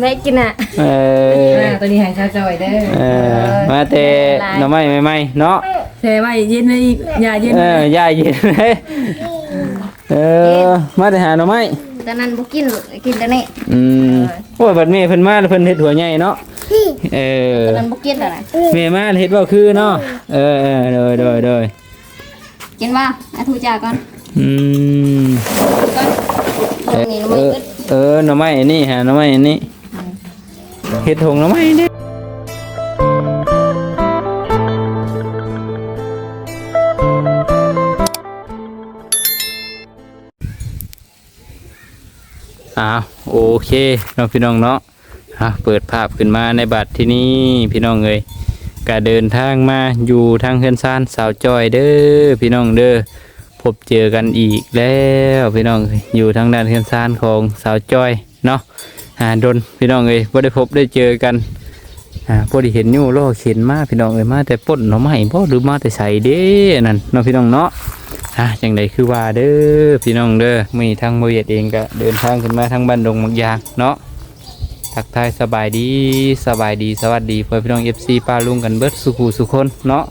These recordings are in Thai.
แม่กินอะ เอออ่าตัวนี้ให้ชาวจอยเด้อเออมาแต่หน่อไม้ใหม่ๆเนาะแช่ไว้เย็นไว้อีกอย่าเย็นเออย่าเย็นเลยเออมาแต่หาหน่อไม้ตอนนั้นบ่กินกินแต่นี่อืมโอ้ยบัดแม่เพิ่นมาแล้วเพิ่นเฮ็ดหัวใหญ่เนาะเออตอนนั้นบ่กินแล้วนะแม่มาเฮ็ดเว้าคือเนาะเออเออโดยโดยโดยกินว่าอาทูจาก่อนอืมก่อนตรงนี้เอมันออึด เออหน่อไม้อันนี้ฮะหน่อไม้อันนี้เฮ็ดหงหน่อไม้นี่อ้าวโอเคน้องพี่น้องเนาะอะเปิดภาพขึ้นมาในบัตรที่นี่พี่น้องเอ้ยก็เดินทางมาอยู่ทางเฮือนซานสาวจอยเด้อพี่น้องเด้อ พบเจอกันอีกแล้วพี่น้องอยู่ทางด้านเฮือนซานของสาวจ้อยเนาะหาดนพี่น้องเอ้ยบ่ได้พบได้เจอกันอ่าพอดีเห็นอยู่ล่อเข็นมาพี่น้องเอ้ยมาแต่ป่นหน่อไม้บ่หรือมาแต่ใส่เด้นั่นเนาะพี่น้องเนาะอ่าจังไดคือว่าเด้อพี่น้องเด้อมีทางบ่เยดเองก็เดินทางขึ้นมาทางบ้านดงมักยางเนาะทักทายสบายดีสบายดีสวัสดีเพื่อพี่น้อง FC ป้าลุงกันเบิดสุขูสุคนเนาะ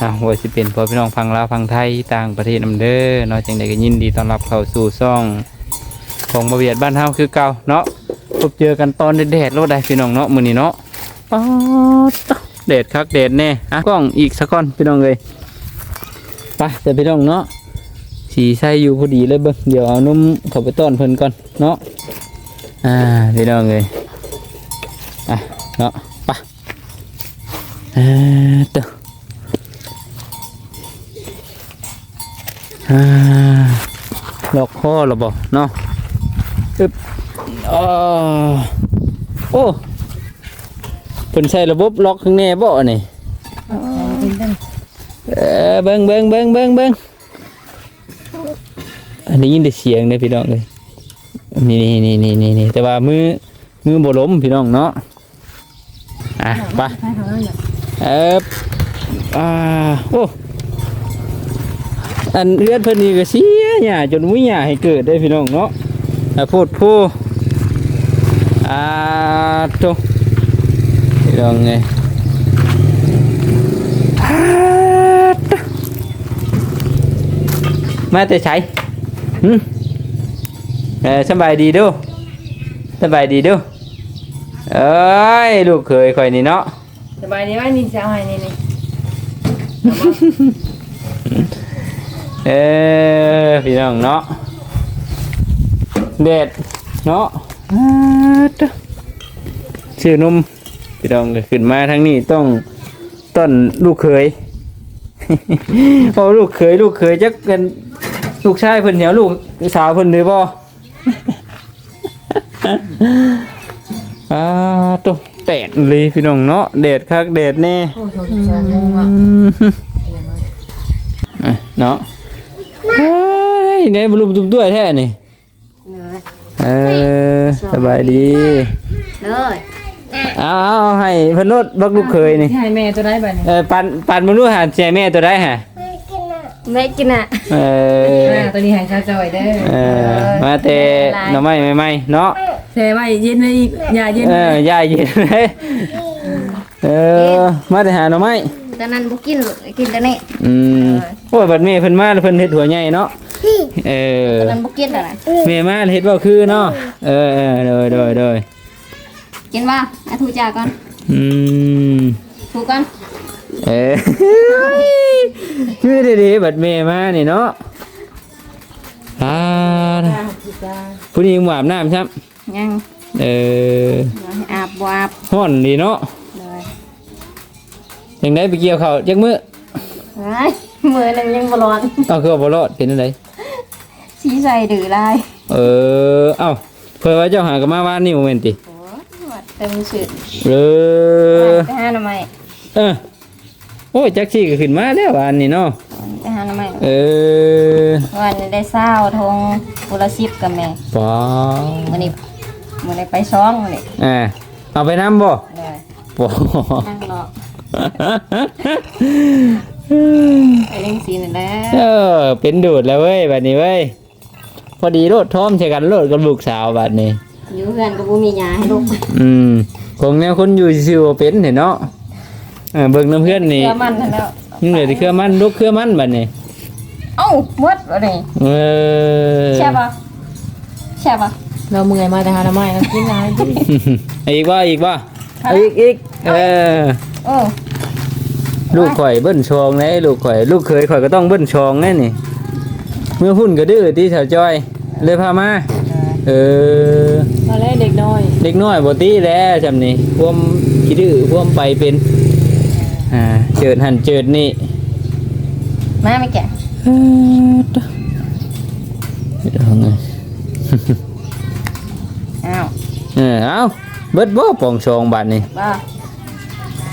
อะว่าสิเป็นพ่อพี่น้องฟังลาวฟังไทยต่างประเทศนำเด้อเนาะจังใดก็ยินดีต้อนรับเข้าสู่ซ่องของบาเวียดบ้านเฮาคือเก่าเนาะพบเจอกันตอนแดดๆโลดได้พี่น้องเนาะมื้อนี้เนาะป๊าดแดดคักแดดแน่อะกล้องอีกสักก้อนพี่น้องเอ้ยไปแต่พี่น้องเนาะสีใส่อยู่พอดีเลยเบิ่งเดี๋ยวเอานุ่มเข้าไปต้อนเพิ่นก่อนเนาะอ่าพี่น้องเอ้ยอะเนาะไปอ่าเต้อ อ่าล็อกคอหรอบ่เนาะอึบอ๋อโอ้เพิ่นใช้ระบบล็อกข้างในบ่นี่เออเบิ่งเบิ่งเบิ่งเบิ่งเบิ่งอันนี้ยินแต่เสียงเด้อพี่น้องเลยนี่นี่นี่นี่นี่นี่แต่ว่ามือมือบ่ล้มพี่น้องเนาะอะไปเอออ่าโอ้ อันเอื้อนเพิ่นนี่ก็เสียหญ้าจนมุ้ยหญ้าให้เกิดได้พี่น้องเนาะอ่าโพดผู้อ่าโตพี่น้องไงอ่าโตมาแต่ใช้หึเออสบายดีเดูสบายดีเดูเอ้ยลูกเคยข่อยนี่เนาะสบายดีไหมนี่จะเอาให้นี่นี่ เออพี่น้องเนาะเด็ดเนาะอ่าตะชื่อนมพี่น้องก็ขึ้นมาทางนี้ต้องต้นลูกเขยโอ้ลูกเขยลูกเขยจักกันลูกชายเพิ่นเหนียวลูกสาวเพิ่นเลยบ่อ่าตุ๊แตกเลยพี่น้องเนาะเด็ดคักเด็ดแน่โอ้โหสองโมงอะอะเนาะเฮ้ย เนี่ยบรรลุตุ้มด้วยแท้นี่เออสบายดีเลยเอาเอาเอาให้เพนโนดบักลูกเคยนี่ให้แม่ตัวได้บ่นี่เออปันปันมนุษย์หาแจแม่ตัวได้ฮะแม่กินอะเอออ่าตัวนี้ให้ชาวจอยเด้อเออมาแต่หน่อไม้ใหม่ๆเนาะแช่ไว้เย็นไว้อีกอย่าเย็นเออย่าเย็นเลยเออมาแต่หาหน่อไม้ตอนนั้นบ่กินกินแต่นี่อืมโอ้ยบัดแม่เพิ่นมาแล้วเพิ่นเฮ็ดหัวใหญ่เนาะ เออตอนนั้นบ่กินแล้วนะแม่มาเฮ็ดบ่คือเนาะเออเออโดยโดยโดยกินว่าอาทูจาก่อนอืมถูกก่อนเอ้ยชื่อดีๆบัดเมมานี่เนาะอ่าผู้นี้หวาบน้ำใช่ไหมยังเอออาบบ่อาบห่อนดีเนาะเลยยังได้ไปเกี่ยวเขาวจักมือไอ้มือนึงยังบ่ร้อนเอาคือว่าบ่รอดเป็นอะไร สีใส่ดื้อลายเออเอ้าเพิ่นว่าเจ้าหากันมาว่านี่โมเมนติโอ้ยเต็มสุดเออไปหาหน่อไม้เออโอ้ยจักซี่ก็ขึ้นมาแล้ววันนี้เนาะไปหาหน่อไม้เออวันนี้ได้เศร้าทงกุละสิบกับแม่ป๋อมื้อนี้มื้อนี้ไปซ้องมื้อนี้อ่าเอาไปน้ำบ่เลยป๋อนั่งรอไปเล่นสีนั่นแหละเออเป็นดูดแล้วเว้ยบัดนี้เว้ย พอดีโลดท้อมใช่กันโลดกับลูกสาวบัดนี้ อยู่เพื่อนก็บ่มียาให้ลูกอืมของแนวคนอยู่ซื่อๆบ่เป็นเห็นเนาะเออเบิ่งน้ำเพื่อนนี่เชื่อมันนั่นแล้วนี่เลยที่เครือมันลูกเครือมันบัดนี้เอ้าหมดบ่นี่เออใช่ป่ะใช่ป่ะเราเมื่อยมาแต่หาน้ำไม้เรากินน้ำดิอีกว่าอีกว่าอีกอีกเออโอ้ลูกข่อยเบิ้ลชองไงลูกข่อย ลูกเคยข่อยก็ต้องเบิ้ลชองแน่นี่ เมื่อหุ่นก็ดื้อที่แถวจอย เลยพามา เออตอนแรกเด็กน้อยเด็กน้อยบ่ตีแล้วจำนี่พวมขี้ดื้อพวมไปเป็น อ่าเจิดหันเจิดนี่มาไม่แก่เออตัวเอาไงอ้าวเออเอาเบิดบ่ปองชองบาทนี่บ้า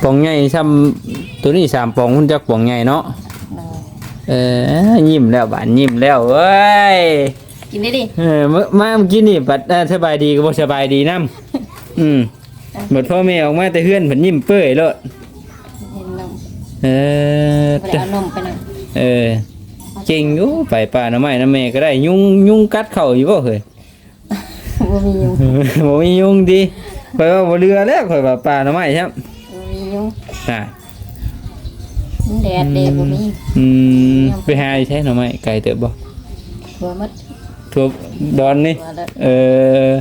ปองใหญ่ซ้ำตัวนี้สามปองคุณจักปองใหญ่เนาะ เออยิ้มแล้วบานยิ้มแล้วเว้ยกินได้ดิเออเมื่อมาเมื่อกี้นี่บัดเอ่อสบายดีก็บ่สบายดีนํอืมบัดพ่อแม่ออกมาแต่เฮือนเพิ่นยิ้มเปื่อยโลดเห็นนมเออบ่ได้เอานมไปหน่อยเออเก่งอยู่ไปป่าน้ำไม้น้ำแม่ก็ได้ ยุงยุงกัดเข้าอยู่บ่เฮ้ย บ่มียุงบ่มียุงดีข่อยว่าบ่เรือแล้วข่อยว่าป่าน้ำไม้ครับบ่มียุงอ่ามัน แดดเดดบ่มีอืมไปหาอยู่ใช้หน่อไม้ไกลเติบบ่ตัวมัดทั่วดอนนี่ตัวละเออ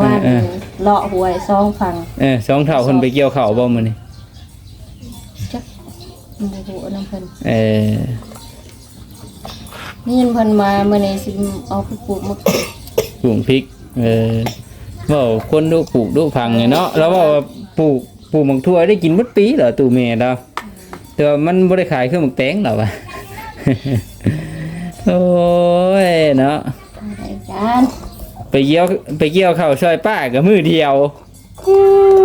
ว่าเออเลาะหวยซองฟังเออสองเท่าเพิ่นไปเกี่ยวข้าวบ่มื้อนี้จักมันบ่ฮู้นำเพิ่นเออนี่เพิ่นมามื้อนี้สิเอาไปปลูกมะกรูดปลูกพริกเออเว่าคนดูปลูกดูพังไงเนาะแล้วว่าปลูก ปลูกหมักทั่วได้กินหมดปีเหรอตู่แม่เราแต่ว่ามันบ่ได้ขายเครื่องหมักแตงหรอวะ โอ้ยเนาะได้จานไปเกี่ยวไปเกี่ยวข้าวซอยป้ากับมือเดียว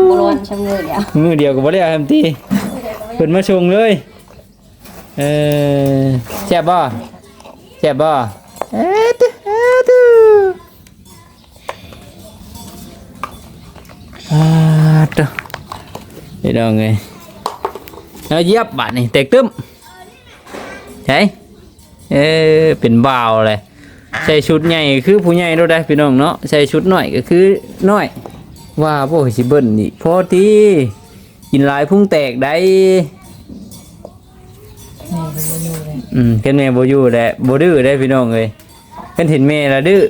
บ่ร้อนชะมือเดียวมือเดียวก็บ่ได้ทำทีเพิ่นมาชงเลย เออแซ่บบ่แซ่บบ่เอ๊ะตึเอ๊ะตึอ่าตะ นี่ดองไงเอาเยียบบาดนี่เตกตึ้มใช่เออเป็นบ่าวเลยใส่ชุดใหญ่คือผู้ใหญ่เราได้พี่น้องเนาะใส่ชุดหน้อยก็คือน้อย ว่าพวกสิเบิ้ลนี่พอที่กินลายพุ่งแตกได้เป็นมาอยู่เลยอืมเห็นแม่บ่อยู่แหละบ่ดื้อได้พี่น้องเอ้ยเพิ่นเห็นแม่ละดื้อ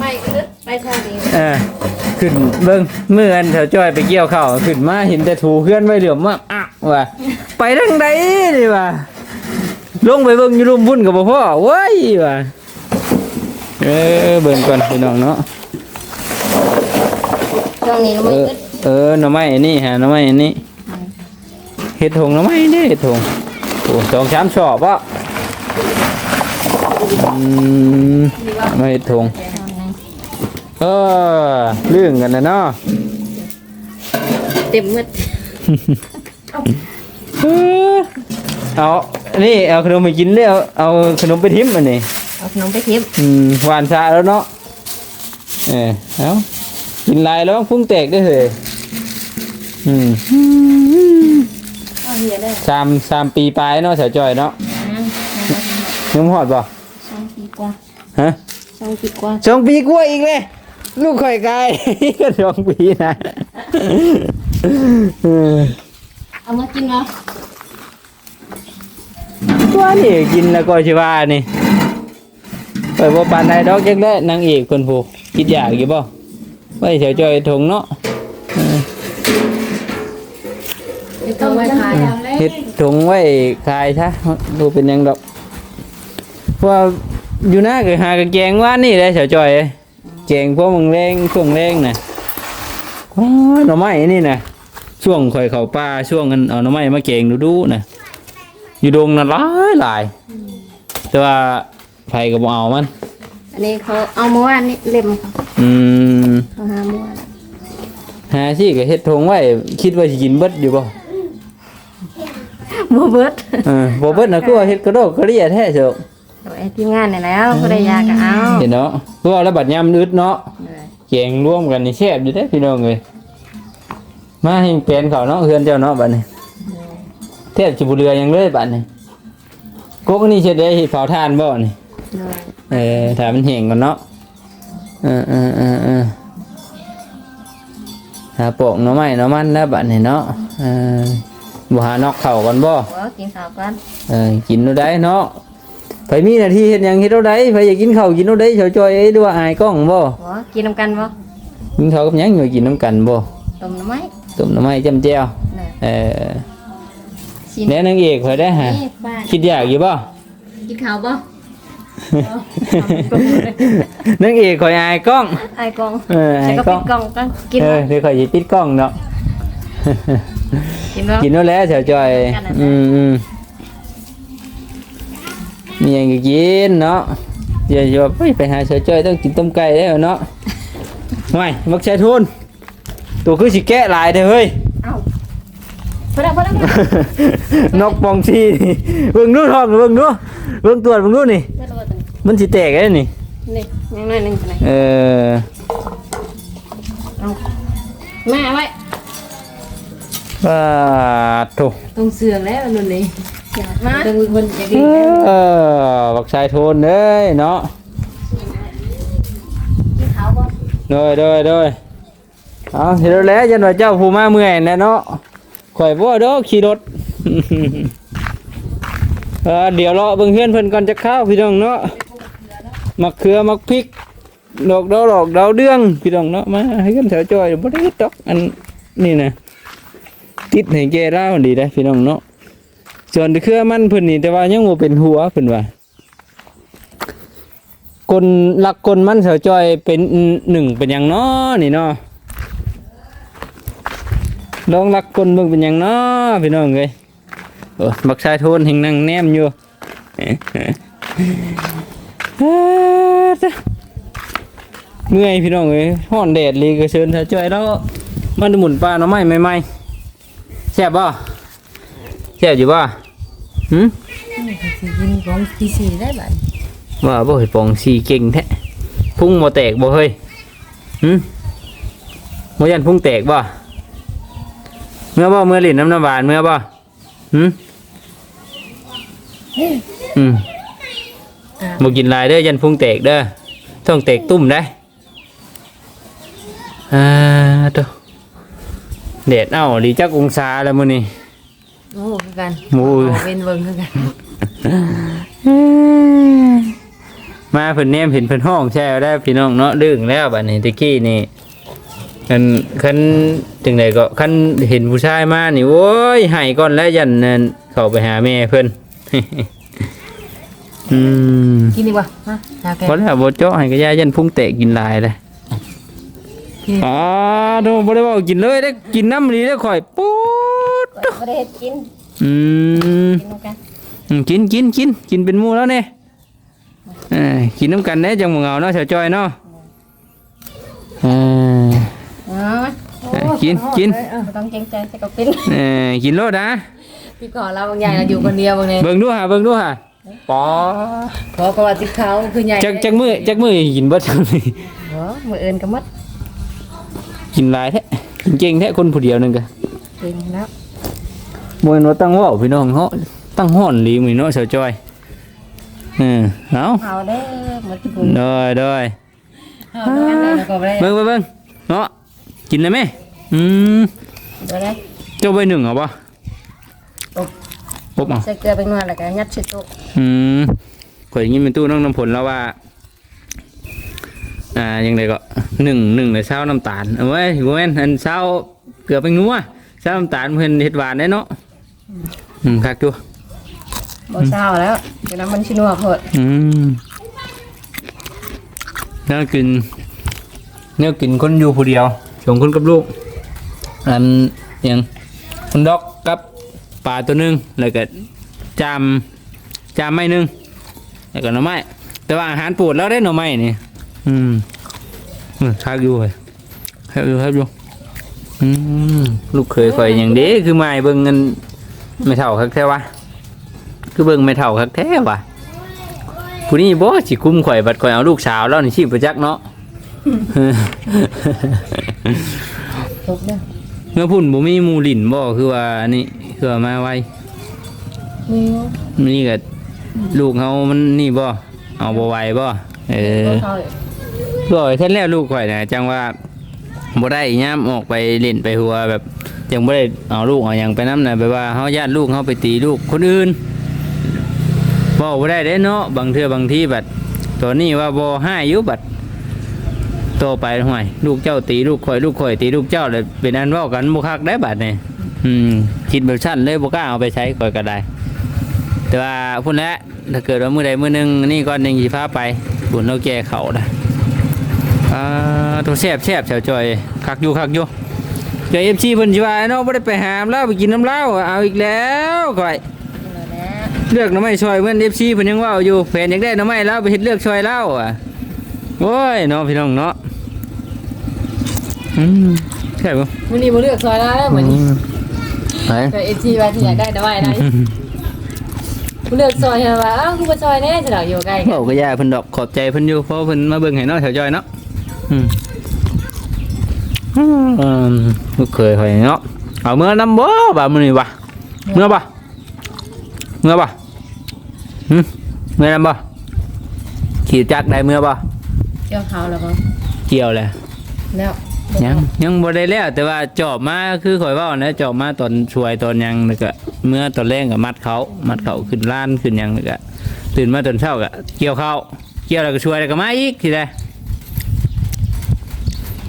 ไม่ก็ลึกไปทางนี้ เออ ขึ้นเบิ่งเมื่ออันแถวจ้อยไปเกี่ยวข้าวขึ้นมาเห็นแต่ถูเพื่อนไว้เหลือมมากอะว่าไปทางใดนี่ว่าลงไปเบิ่งอยู่รุมพุ่นกับบ่พ่อเว้ยว่าเออเบิ่งก่อนพี่น้องเนาะช่วงนี้ก็เอไม่อลึกเออหน่อไม้อันนี้ฮะหน่อไม้อันนี้เห็ดถงหน่อไม้นี่เห็ดถงโอ้สองสามชอบอะอืมไม่เห็ดถง เออเรื่องกันนะเนาะเต็มมืดเออเอานี่เอาขนมไปกินแล้วเอาขนมไปทิ้มอันนี้เอาขนมไปทิพย์อืมหวานชาแล้วเนาะเออเอากินหลายแล้วพุ่งแตกได้อเลยอืมเอาเฮียได้สามสามปีปลายเนาะสาวจอยเนาะยังหอดป่ะสองปีกว่าฮะสองปีกว่าสองปีกว่าอีกเลย ลูกข่อยกายก็สองปีนะเออเอามากินเนาะว่านี่กินแล้วก็ชิว่านี่ไปบ่ปานใดดอกจักได้นางเอกคนผู้คิดอยากอยู่บ่ไว้เฉยจอยถงเนาะเออต้องไว้ขายเฮ็ดถงไว้ขายซะดูเป็นหยังดอกเพราะว่าอยู่หน้าก็หากระแกงว่านี่แหละเฉยจอยเอ้ย แกงพวกมึงแรงช่วงแรงน่ะอ๋อหน่อไม้นี่นะช่วงข่อยเข้าป่าช่วงกันเอาหน่อไม้มาเก่งดูดูๆนะอยู่ดงน่ะหลายหลาย แต่ว่าไผก็บ่เอามัน อันนี้เขาเอาเมื่อวานนี่เล่มเขาอืมเขาหาเมื่อวานหาสิก็เฮ็ดทงไว้ คิดว่าสิกินเบิดอยู่บ่บ่เบิดเออบ่เบิดน่ะคือว่าเฮ็ดกระโดกกระเดียแท้เจ้า เอาไอ้ทีมงานนี่แล้วก็ได้ยาก็เอาเห็นเนาะคือว่าแล้วบัดยามอึดเนาะแกงรวมกันนี่แซ่บอยู่เด้พี่น้องเอ้ยมาให้แปลนเขาเนาะเฮือนเจ้าเนาะบัดนี้แทบสิบ่เหลือหยังเลยบัดนี้กกอันนี่เฮ็ดได้เฮ็ดเผาทานบ่นี่เลยเออถ้ามันแห้งก่อนเนาะ เออเออเออเออหาปอกหน่อไม้หน่อมันแล้วบัดนี้เนาะ เออบ่หานอกเข่าก่อนบ่ ว่ากินข้าวกันเออกินเอาได้เนาะ ไปมีหน้าที่เฮ็ดหยังเฮ็ดเอาได้ไปอยากกินข้าวกินเอาได้เฉาจอยเอ้ยหรือว่าอายกล้องบ่ว่ากินน้ำกันบ่กินข้าวกับหยังอยู่กินน้ำกันบ่ต้มหน้ำไม้ต้มหน่อไม้จำแจ่วเลยเออชิมแล้วนางเอกข่อยได้ฮะนี่ป้าคิดอยากอยู่บ่ กินข้าวบ่ นางเอกข่อยอายกล้อง ไอ้กล่องเออใส่อายกระกล้ปิอง ดกล่องกันกินเอบ่อเดี๋ยวข่อยสิปิดกล้องเนาะ กินบ่กินแล้วแหล้วเฉาจอยกันน่ะอืมอืม มีหยังก็กินเนาะเดี๋ยวจะว่าเฮ้ยไปหาเฉาจอยต้องกินต้มไก่ได้วเนาะไม่มักใช้ทุนตัวคือสิแกะหลายเด้อเฮ้ยเอ้าพอแล้วพอแล้วพอแล้วนกปองชีนี่เบิ่งดูทองเบิ่งดูเบิ่งตัวจเบิ่งดูนี่ไม่รู้ว่าตัวนี้มันสิแตกได้นี่นี่ยังน้อยหนึงตัวไหนเออเอามาเอาไว้ปาดโถตรงเสื่องแล้วรุ่นนี้เดี๋ยวมาต้องคนอยากเออบักชายโทนเด้ยเนาะกินข้าวบ่โดยโดยโดยเอาเห็นแล้วยันว่าเจ้าผู้มาเมื่อยแน่เนาะข่อยบ่เด้อขี่รถเออเดี๋ยวรอเบิ่งเฮือนเพิ่นก่อนจะเข้าพี่น้องเนาะมักเขือมักพริกดอกดาวดอกดาวเดืองพี่น้องเนาะมาให้กันแถวจอยบ่ได้ดอกอันนี่นะติดให้แกเราดีได้พี่น้องเนาะ ส่วนเครือมันเพิ่นนี่แต่ว่ายังบ่เป็นหัวเพิ่นว่ากลหลักกลมันแถวจอยเป็นหนึ่งเป็นหยังนาะนี่เนาะลองหลักกลเบิ่งเป็นหยังนาะพี่น้องเอ้ยโอ้บักชายโทนแห่งนั่งแนมอยู่เมื่อยพี่น้องเอ้ยห้อนแดดเลยก็เชิญเธอจ่อยแล้วมันหมุนปลาหน่อไม้ใหม่แซ่บบ่ะ แซ่บอยู่บ่หืมสิกินของปีสี่ได้บัดว่าบ่เห็ดปองสีเก่งแท้พุ่งบ่แตกบ่เฮ้ยหืมบ่ยันพุ่งแตกบ่เมื่อบ่เมื่อลิ้นน้ำน้ำหวานเมื่อบ่หืมอืมบ่กินหลายเด้อยันพุ่งแตกเด้อต้องแตกตุ่มได้อ่าตัวเด็ดเอ้าดีจักองศาแล้วมื้อนี้ โอ้คือกันโอ้ย เอาเป็นเบิ่งคือกันมาเพิ่นแนมเห็นเพิ่นห้องแช่ได้พี่น้องเนาะดึงแล้วบัดนี้ตะกี้นี่คันคันจังไดก็คันเห็นผู้ชายมานี่โอ้ยให้ก่อนแล้วยันนั่นเข้าไปหาแม่เพิ่น อืมกินดีกว่ามาชาแกบ่แล้วบ่เจาะให้ก็ยายันพุ่งแตกกินหลายเลยกิน อ๋อโดบ่ได้เว้ากินเลยได้กินน้ำนี่ได้ข่อยปุ๊ดบ่ได้เฮ็ดกินอืมกินน้ำกันอืมกินกินกินกินเป็นหมูแล้วเนี่ยเอ้ยกินน้ำกันเน่จังหวเหงาเนาะชาวจอยเนาะเอ้ยเอามาเอ้ยกินกินบ่ต้องเกรงใจใส่กระปินเอ้ยกินโลดนะพี่ขอเราบางอย่างเราอยู่คนเดียวบางเนี่ยเบิ่งดูฮะเบิ่งดูฮะปอขอประวัติเขาคือใหญ่จักจักมือจักมือกินเบิดจังเลยบ่มื้ออื่นก็หมด กินหลายแท้กินเก่งแท้คนผู้เดียวนึงก็เก่งแล้วมวยนตั้งเว่าพี่น้องเฮาตั้งห้อนลีมื้อเนาะชาวจอยเออเอาเอาเด้อหมดทุกเด้อเด้อเอาด้วยกันเลยแล้วก็ไปได้เบิ่งเบิ่งเบิ่งเนาะกินได้ไหมอืมบ่ได้เจ้าใบหนึ่งเอาปะอบเอาใส่เกลือไปนวดแล้วก็ยัดใส่โต๊ะอืมข่อยอย่างนี้เป็นตู้น้องน้ำผลแล้วว่า อ่ายังไงก็หนึ่งหนึ่งเลยเช้าน้ำตาลเอาไว้กูแม่นอันเช้าเกลือไปงัวเช้าน้ำตาลเพิ่นเฮ็ดหวานได้เนาะอืมคักจัวบ่เช้าแล้วเดี๋ยวน้ำมันชินัวโพดอืมแนวกินแนวกินคนอยู่ผู้เดียวสองคนกับลูกอันหยังคนดอกกับปลาตัวหนึงแล้วก็จามจามไม้หนึงแล้วก็หน่อไม้แต่ว่าอาหารโปวดแล้วได้หน่อไม้นี่ อืมอืมทักอยู่เลยทักอยู่ทักอยู่อืมลูกเคยข่อยอย่างเด้คือไม้เบิ่งเงินไม่เท่าคักแท้วะคือเบิ่งไม่เท่าคักแท้วะผู้นี้บ่สิคุ้มข่อยบัดข่อยเอาลูกสาวแล้วนี่ชีพประจักษ์เนาะทุกเด้อเมื่อพุ่นบ่มีหมูหลินบ่คือว่าอันนี้คือว่ามาไว้มีนี่ก็ลูกเฮามันนี่บ่เอาบ่ไหวบ่เออก็เข้า บ่อยท่านแล้วลูกข่อยนะจังว่าบ่ได้ยามออกไปเล่นไปหัวแบบยังบ่ได้เอาลูกเอาหยังไปน้ำน่ะแบบว่าเฮาญาติลูกเฮาไปตีลูกคนอื่นบ่บ่ได้เด้เนาะบางเทื่อบางทีบัดตัวนี้ว่าบ่ให้อยู่บัดโตไปห่วยลูกเจ้าตีลูกข่อยลูกข่อยตีลูกเจ้าเลยเป็นอันว้ากันบ่คักได้บัดนี่อืมคิดแบบชั้นเลยบ่กล้าเอาไปใช้ข่อยก็ได้ แต่ว่าพุ่นแหละถ้าเกิดว่ามื้อใดมื้อหนึงนี่ก่อนหนึงสิพาไปบุญเราแก่เขาได้ อ่าตัวแซ่บแซ่บแถวจอยคักอยู่คักอยู่เจอเอฟซีเพิ่นสิว่าเนาะบ่ได้ไปหามแล้วไปกินน้ำเหล้าเอาอีกแล้วก่อยเลือกหน้ำไม้ซอยเพิ่นเอฟซีเพิ่นยังเว่าอยู่แฟนอยากได้หน้ำไม้แล้วไปเฮ็ดเลือกซอยเหล้าอะโอ้ยเนาะพี่น้องเนาะอืมใช่บ่มื้อนี้บ่เลือกซอยแล้วเหมือนไปก็เอทีว่าที่อยากได้แต่ว่าได้บ่เลือกซอยใช่ว่าอ้าวคือบ่ซอยแน่จะดอกอยู่ใกล้กันเว้าก็ย่าเพิ่นดอกขอบใจเพิ่นอยู่เพราะเพิ่นมาเบิ่งให้เนาะแถวจอยเนาะอืมอืม ลูกเคยข่อยเนาะเอาเมื่อนำบ่บ่ามื้อนี้วะเมื่อบ่เมื่อบ่หึเมื่อนำบ่ขี่จักรได้เมื่อบ่เกี่ยวเขาแล้วบ่เกี่ยวแหละแล้วยังยังบ่ได้แล้ว แต่ว่าจอบมาคือข่อยเว้านะจอบมาตอนช่วยตอนหยังแล้วก็เมื่อตอนแรกก็มัดเขามัดเขาขึ้นล้านขึ้นหยังแล้วก็ตื่นมาตอนเช้าก็เกี่ยวข้าวเกี่ยวแล้วก็ช่วยแล้วก็มาอีกทีใด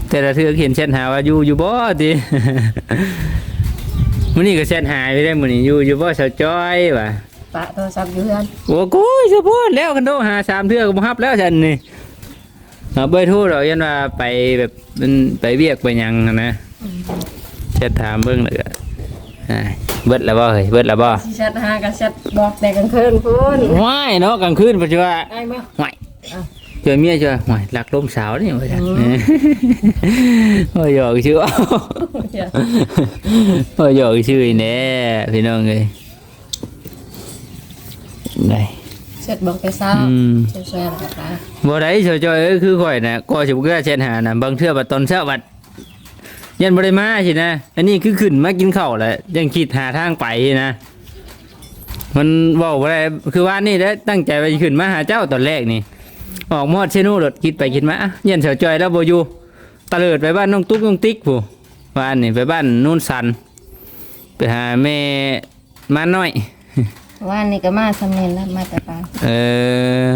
แต่ละเทือเขียนแชทหาว่าอยู่อยู่บ่ติมื้อนี้ก็แชทหายไปได้มื้อนี้อยู่อยู่บ่สาวจ้อยว่ะปะโทรศัพท์อยู่เฮือนโอ้โหเฉพาะแล้วกันโตหาสามเทือกบ่ฮับแล้วฉันนี่เอาเบอร์โทรเรายันว่าไปแบบมันไปเวียกไปหยังหั้นนะจะถามเบิ่งเลยก็อ่าเบิดแล้วบ่เฮ้ยเบิดแล้วบ่สิแชทหากันแชทบอกแต่กลางคืนพุ่นว้ายเนาะกลางคืนปัจจุบันได้มั้ยว้าย เจอเมียเจอว้ายหลักลมสาวนี่ว่าจังโอ้ยหยอกชื่อเอาโอ้ยหยอกชื่ออีแน่พี่น้องเอ้ยได้แชทบอกแต่เช้าอืมแชทแชทแล้วก็บ่ได้เฉยๆเอ้ยคือข่อยน่ะก็สิบ่กล้าเช็ดหาน่ะบางเทื่อบัดตอนเช้าบัดยันบ่ได้มาสินะ อันนี้คือขึ้นมากินข้าวแหละยังคิดหาทางไปนะมันเว้าบ่ได้คือว่านี่ได้ตั้งใจไปขึ้นมาหาเจ้าตอนแรกนี่ ออกมอดเชนูรถคิดไปคิดมาอะยันเฉยจอยแล้วบ่อยู่ตะเลิดไปบ้านน้องตุ๊กน้องติ๊กผู้ว่าอันนี่ไปบ้านนู่นสันไปหาแม่มาน้อย ว่านี่ก็มาสำเร็จแล้วมาแต่ปลาเออ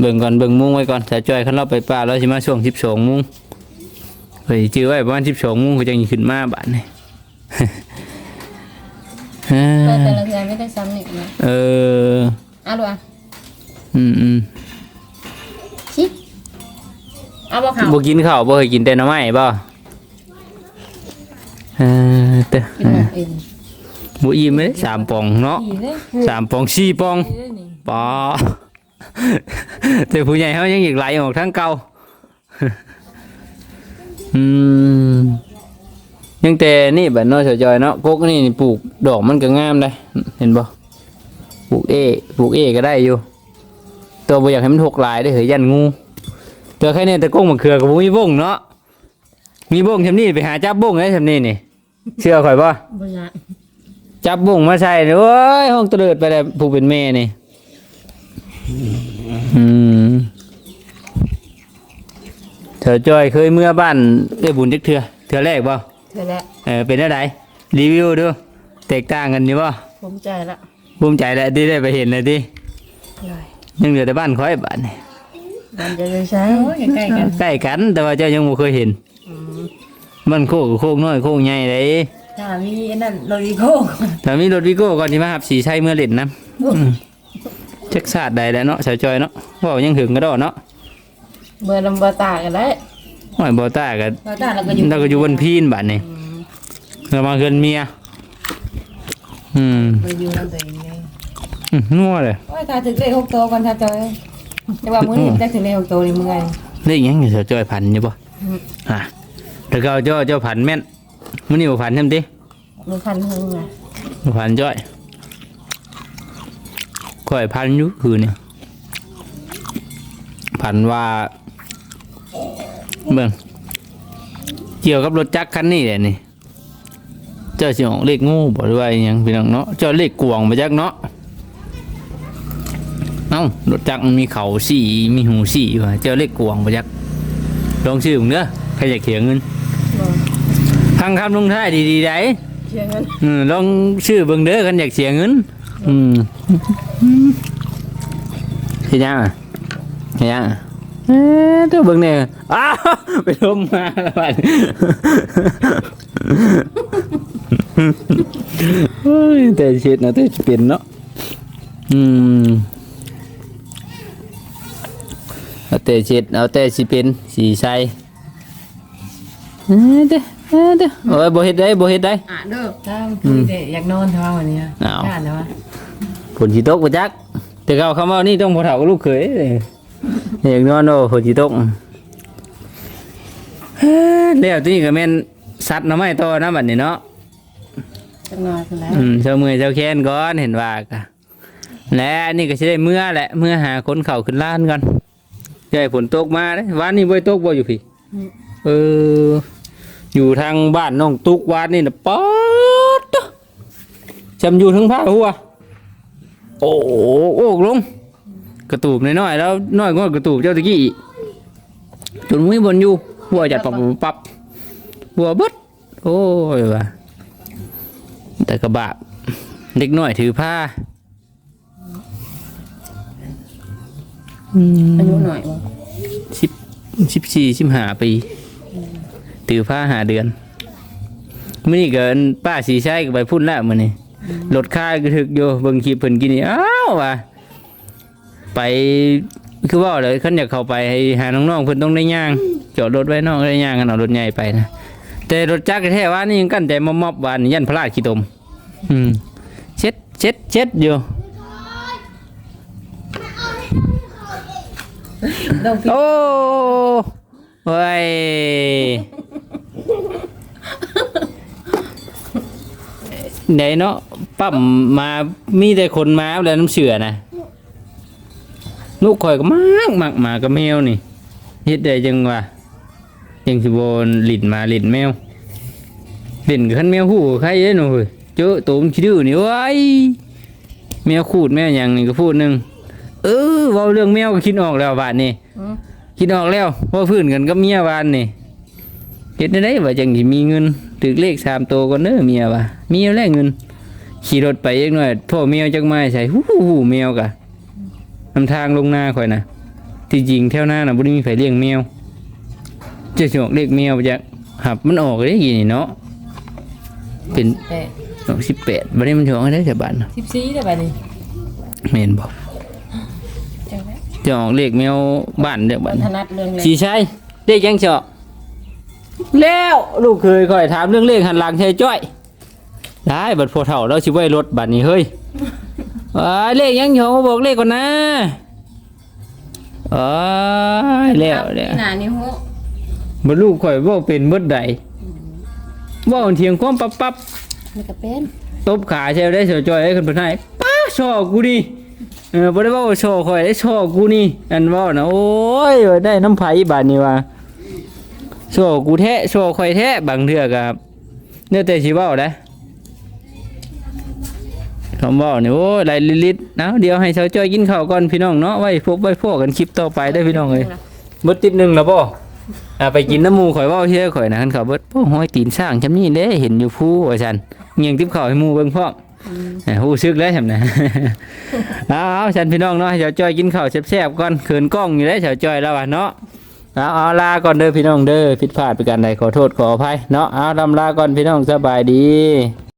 เบิ่งก่อนเบิ่งมุ้งไว้ก่อนถ้าจ้อยคันเราไปป่าเราสิมาช่วง12มุ้งเฮ้ยจื้อไว้ประมาณ12มุ้งเขาจังสิขึ้นมาบาดนี่ เอแต่อแต่ละเทือไม่ได้ซ้ำนี่นะเออเอาดูอะ อืมอืมชิ เอาบ่เข้าบ่กินข้าวบ่เคยกินแต่หน้ำไม้บ่เออเด้อกินหมดเองบ่อิ่มเลยสามปองเนาะอีเด้สามปองสี่ปองอีเด้นี่ปอ แต่ผู้ใหญ่เขายังอีกไหลออกทั้งเก่า อืมยังแต่นี่แบบน้อยเฉยจอยเนาะกกนี่นี่ปลูกดอกมันก็งามเลยเห็นบ่ปลูกเอปลูกเอก็ได้อยู่ ตัวบ่อยากให้มันหกหลายได้อเหยยันงู ตัวแค่นี้แต่ก้งมะเขือกับบ่มีบ้งเนาะมีบ้งชำนี้ไปหาจับบ้งได้ชำนี้นี่ เชื่อข่อยบ่บ่อยากจับบุ้งมาใส่เลยโอ้ยห้องตะเลิดไปเลยผู้เป็นแม่นี่อืมเธอจอยเคยเมื่อบ้านเอ้ยบุญจักเถื่อเถื่อแรกบ่เธอแหละเออเป็นอะไรรีวิวดูแตกต่างกันอยู่บ่ผมใจละภูมิใจแล้วที่ได้ไปเห็นเลยที่เลยยังเหลือแต่บ้านคอยบ้านนี่ มันจะได้ใช้โอ้ยใกล้ๆกันใกล้กัน แต่ว่าเจ้ายังบ่เคยเห็นบ้านโคกกับโคกน้อยโคกใหญ่เลยถ้ามีอันนั่นโลดิโก้แต่มีรถวิโก้ก่อนที่มาหับสีใช้เมื่อเล่นนะอืมจักศาสตร์ใดแล้วเนาะสาวจอยเนาะเว่ายังถึงก็ดอเนาะเบอร์ลำบาตากันได้หอยบอต้ากับเราได้เราก็อยู่เราก็อยู่บนพีนบ้านนี่เรามาเกินเมียอืมเราอยู่นั่นตัวเองไงอืมนัวเลยโอ้ยถ้าถึงเลขหกตัวก่อนถ้าจอย แต่ว่ามื้อนี้จะถึงเลขหกตัวนี่เมื่อยเล่นยังอยู่สาวจอยพันอยู่ปะอืมอะแต่ก็เจ้าเจ้าพันแม่นมันนี่บ่พันใช่ไหมติมีพันหนึ่งนะบ่พันจ้อยข่อยพันอยู่คือเนี่ยพันว่าเบิ่งเกี่ยวกับรถจักรคันนี้แหละนี่ เจ้าสิออกเลขงูบ่หรือว่าอิหยังพี่น้องเนาะเจ้าเลขกวางมาจักเนาะเอ้ารถจักรมันมีเขาสี่มีหูสี่ว่ะเจ้าเล็กกวงบ่จักลองชื่อผมเด้อใครอยากเขียเงินบ่พังคำลงท้ายดีๆได้เชียงเงินอืมลองชื่อเบิ่งเด้อคันอยากเสียเงิน อืมเฮ็ดยังอะเฮ็ดยังอะเอ๊ะตัวเบิ่งแน่อ้าวไปลมมาแล้วบัดเฮ้ยแต่เช็ดนะแต่สิเป็นเนาะอืม เอาแต่เช็ดเอาแต่สิเป็นสีใสเอ้ยเด้อเอ้ยเด้อโอ้ยบ่เฮ็ดได้บ่เฮ็ดได้ อะเด้อถ้าคุยแต่อยากนอนเท่าวันนี้เอาย่านแล้ววะฝนสิตกบ่จักแต่เขาเขามานี่ต้องพอเฒ่ากับลูกเขยเลยอย่างนอนโอ้ฝนสิตกเฮ้ยแล้วที่นี่ก็แม่นสัตว์หน่อไม้ต่อนะบัดนี้เนาะ จังหน่อยพุ่นแหล้วอืมเจ้ามือเจ้าแค้นก่อนเห็นว่ากะและอันนี่ก็สิได้เมื่อแหละเมื่อหาคนเข้าขึ้นล้านก่อน ใหญ่ฝนตกมาเด้วานนี้บ่ได้ตกบ่อยู่พี่ เออ อยู่ทางบ้านน้องตุกวานนี่น่ะป๊อดเด้อจำอยู่ทั้งภาคหัว โอ้โหโอ้ลงกระตูบน้อยๆแล้วน้อยกว่ากระตูบเจ้าตะกี้อีกจนมุ้ยบนอยู่หัวจัดปับปับปับหัวเบดโอ้ยว่ะแต่กระบะเด็กน้อยถือผ้า อืมอายุหน่อยบ่สิบสิบสี่สิบห้าปีถือผ้าหาเดือนมื่อนี้เกินป้าสีใช้ก็ไปพุ่นแล้วมื่อนี้รถค่ายก็ถึกอยู่เบิ่งคลิปเพิ่นกินนี่อ้าวว่ะไปคือว่าเลยขันอยากเข้าไปให้หาน้องๆเพิ่นต้องได้ย่างจอดรถไว้นอกได้ย่างกันเอารถใหญ่ไปนะแต่รถจักรแท้ๆว่านี่ยังกั้นใจมอบๆวานยันพระราชขี้ตมอืมเช็ดเช็ดเช็ดอยู่ โอ้เว้ยไหนเนาะปั๊มมามีแต่คนมาแล้วน้ำเสือนะลูกข่อยก็มากมากหมากับแมวนี่เฮ็ดได้จังวะยังสิบนลิ้นมาหลิ้นแมวลิ้นกับขันแมวหูใครเด้หนูเฮ้ยเจอตัวมันขี้ดื้อนี่เว้ยแมวขูดแมวหยังนี่ก็พูดหนึ่ง เออเว้าเรื่องแมวก็คิดออกแล้วบาดนี้อืมคิดออกแล้วว่าพื้นกันกับเมียวานนี่เฮ็ดได้ไดว่าจังสิมีเงินถึกเลขสามตัวก็เน้อเมียว่ามีเอาแล้วเงิน ขี่รถไปอีกหน่อยพ่อเมียวจักไม้ใส่ฮู้ฮู้แมวกะนำทางลงนาข่อยน่ะที่จริงแถวหน้าน่ะบ่ได้มีไผเลี้ยงแมวจะสิออกเลขแมวจักหับมันออกได้กี่นี่เนาะเป็นแต่ออก18บ่ได้มันสิออกได้แต่บาทเนาะสิบสี่ได้ป่ะนี่แม่นบ่จังได๋ จะออกเลขแมวบ้านเด้อบัดถนัดเรื่องเลยสีชัยเลขยังเฉาะแล้วลูกเคยคอยถามเรื่องเลขหันหลังใช่จ้อยได้บัดพอเท่าเราชิไว้รถบัดนี้เฮ้ยอ้ายเลขยังเฉาะมาบอกเลขก่อนนะอ้ายแล้วแล้ว หน้านี่ฮู้บัดลูกข่อยเว่าเป็นเบิดใดเว่าเถียงความปั๊บปั๊บนี่ก็เป็น ตบขาใช่ได้เสียวจ้อยให้คนเพิ่นให้ป้าชอกูนี่ เออบ่ได้เว่าชอข่อยได้โชอกูนี่ อันเว่านะโอ้ยได้น้ำไผบาดนี้ว่าโชว์กูแท้โชว์คอยแท้บางเทื่อกับเนื้อแต่ชีว่าได้คำเว่าเนี่ยโอ้ยไรลิตๆนะเดี๋ยวให้ชาวจ้อยกินข้าวก่อนพี่น้องเนาะไว้พบไว้พวกกันคลิปต่อไปได้พี่น้องเลยบดติดหนึ่งแล้วป่อ่าไปกินน้ำมูข่อยว่าเชื่อข่อยนะคันเขาวเบิดโอ้ห้อยตีนสร้างจำนี่เด้เห็นอยู่ผู้ว่าฉันเงียงทิพข้าวให้มูเบิ่งพ่อม หูซึกแล้วฉันนะเอาเอาฉันพี่น้องเนาะเฉาจ้อยกินข้าวแซ่บๆก่อนเขินกล้องอยู่แล้วเฉาจ้อยแล้วอะเนาะเอาเอาลาก่อนเด้อพี่น้องเด้อผิดพลาดไปกันใดขอโทษขออภัยเนาะเอาลำลาก่อนพี่น้องสบายดี